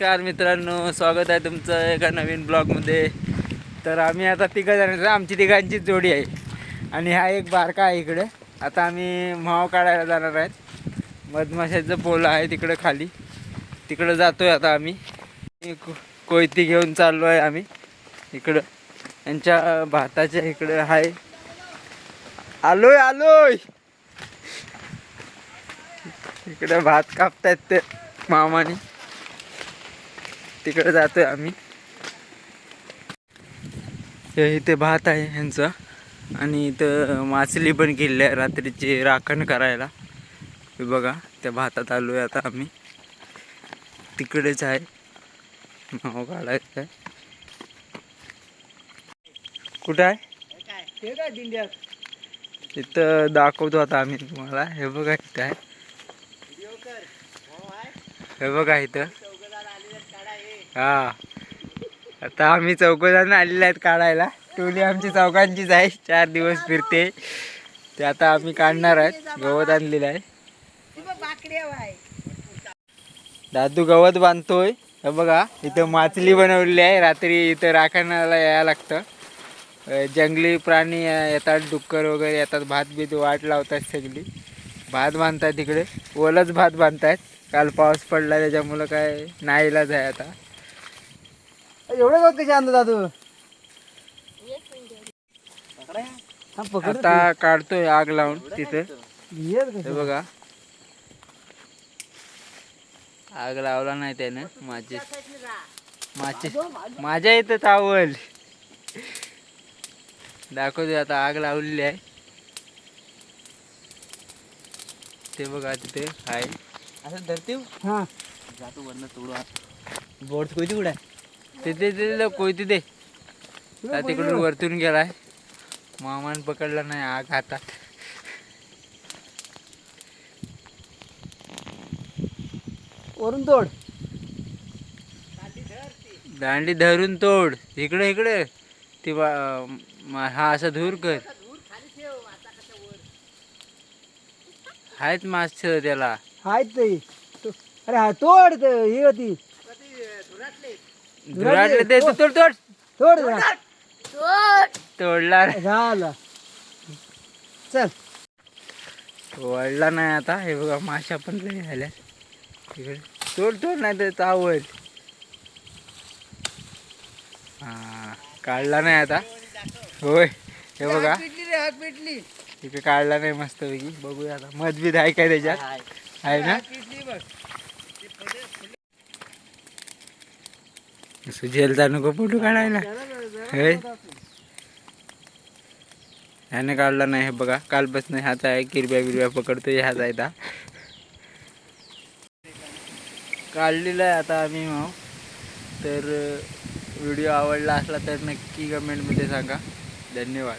नमस्कार मित्रांनो स्वागत आहे तुमचं एका नवीन ब्लॉगमध्ये. तर आम्ही आता तिघं जण आमची तिघांचीच जोडी आहे. आणि हा एक बारका आहे इकडे. आता आम्ही माव काढायला जाणार आहेत. मधमाशाचं पोलं आहे तिकडं खाली. तिकडं जातो आहे आता आम्ही. को- कोयती घेऊन चाललो आहे आम्ही. इकडं. यांच्या भाताच्या इकडं आहे आलोय आलोय! इकडं भात कापतायत ते मामाने. तिकडे जातोय आम्ही. हे इथे भात आहे ह्यांचं. आणि इथं मासली पण केली आहे रात्रीची राखण करायला. हे बघा त्या भातात आलो आहे आता आम्ही. तिकडेच आहे. नाव काढायचं आहे कुठं आहे? इथं दाखवतो आता आम्ही तुम्हाला. हे बघा इथं आहे. हे बघा इथं. हा. आता आम्ही चौघजण आलेले आहेत काढायला. टोली आमची चौकांचीच आहे. चार दिवस फिरते. ते आता आम्ही काढणार आहेत. गवत आणलेलं आहे. दादू गवत बांधतोय. हे बघा इथं माचली बनवलेली आहे. रात्री इथं राखणाला यायला लागतं. जंगली प्राणी येतात डुक्कर वगैरे येतात. भात बीत वाट लावतात सगळी. भात बांधतात तिकडे. ओलच भात बांधतायत. काल पाऊस पडला त्याच्यामुळं काय नाईलाज आहे आता. एवढे गवत कसे आणतो दादू? हा, पकड आता काढतोय आग लावून तिथे. येत हे कसं? बघा. आग लावला नाही त्यानं माझे. माझे. माझ्या इथं चावल. दाखवतोय आता आग लावलेली आहे. ते बघा तिथे आहे. असं धरते हा. जातो वरनं तोडू बोर्ड कोयती कुठे तिथे तिथे कोयती दे त्या तिकडून वरतून गेलाय. मामान पकडला नाही आग हातात. वरून तोड. दांडी धरून तोड. इकडे इकडे. ती हा असा धूर कर. आहेत मास त्याला. आहेत अरे हा तोड ते, ही होती. धुराटले ते तू तोड तोड तोड. जरा. तोडला रे. झालं. चल. वळला नाही आता. हे बघा माशा पण लई झाल्या इकडे. तोड तोड नाही तर चावल हा काढला नाही आता. होय हे बघा. इकडे काढला नाही मस्त पैकी बघूया आता. मजबीत आहे काय त्याच्यात? आहे ना? सुजेलचा नको फोटो काढायला. होय? ह्याने काढला नाही हे बघा. कालपासून ह्याचा आहे किरब्या बिरब्या पकडतो ह्याच आहे आता काढलेला आहे आता आम्ही मग तर व्हिडिओ आवडला असला तर नक्की कमेंटमध्ये सांगा. धन्यवाद.